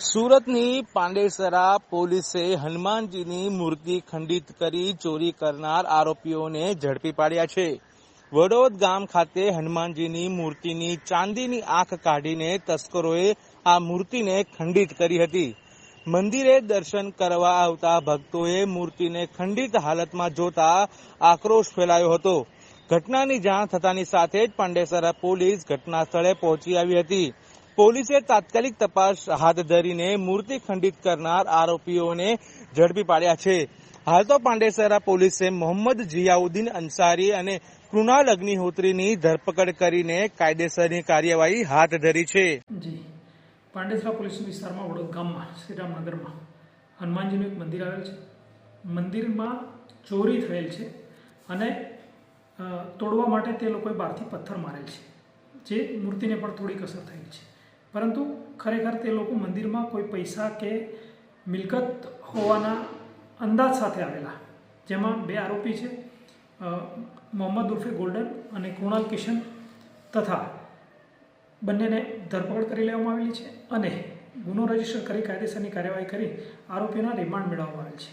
સુરતની પાંડેસરા પોલીસે હનુમાનજીની મૂર્તિ ખંડિત કરી ચોરી કરનાર આરોપીઓને ઝડપી પાડ્યા છે. વડોદ ગામ ખાતે હનુમાનજીની મૂર્તિની ચાંદીની આંખ કાઢીને તસ્કરોએ આ મૂર્તિને ખંડિત કરી હતી. મંદિરે દર્શન કરવા આવતા ભક્તોએ મૂર્તિને ખંડિત હાલતમાં જોતા આક્રોશ ફેલાયો હતો. ઘટનાની જાણ થતાની સાથે જ પાંડેસરા પોલીસ ઘટના સ્થળે પહોંચી આવી હતી. પોલીસે તાત્કાલિક તપાસ હાથ ધરીને મૂર્તિ ખંડિત કરનાર આરોપીઓને ઝડપી પાડ્યા છે. હાલ તો પાંડેસરા પોલીસે મોહમ્મદ જિયાઉદ્દીન અંસારી અને કૃણાલ અગ્નિહોત્રીની ધરપકડ કરીને કાયદેસરની કાર્યવાહી હાથ ધરી છે. પાંડેસરા પોલીસ વિસ્તારમાં વડોદ શ્રીરામનગરમાં હનુમાનજીનું એક મંદિર આવેલ છે. મંદિરમાં ચોરી થયેલ છે અને તોડવા માટે તે લોકોએ બહારથી પથ્થર મારેલ છે. જે મૂર્તિને પણ થોડીક અસર થયેલ છે. પરંતુ ખરેખર તે લોકો મંદિરમાં કોઈ પૈસા કે મિલકત હોવાના અંદાજ સાથે આવેલા. જેમાં બે આરોપી છે મોહમ્મદ ઉર્ફે ગોલ્ડન અને કૃણાલ કિશન તથા બંનેને ધરપકડ કરી લેવામાં આવેલી છે અને ગુનો રજિસ્ટર કરી કાયદેસરની કાર્યવાહી કરી આરોપીઓના રિમાન્ડ મેળવવામાં આવેલ છે.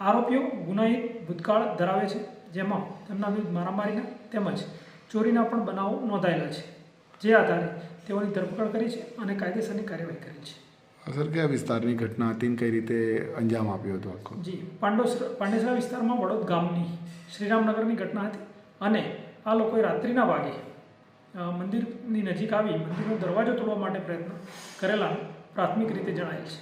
આરોપીઓ ગુનાહિત ભૂતકાળ ધરાવે છે, જેમાં તેમના વિરુદ્ધ મારામારીના તેમજ ચોરીના પણ બનાવો નોંધાયેલા છે. જે આધારે તેઓની ધરપકડ કરી છે અને કાયદેસરની કાર્યવાહી કરી છે. સર કયા વિસ્તારની ઘટના હતી કઈ રીતે અંજામ આપ્યો હતો આખો? જી પાંડોસરા પાંડેસરા વિસ્તારમાં વડોદ ગામની શ્રીરામનગરની ઘટના હતી અને આ લોકોએ રાત્રિના ભાગે મંદિરની નજીક આવી મંદિરનો દરવાજો તોડવા માટે પ્રયત્ન કરેલા પ્રાથમિક રીતે જણાયેલ છે.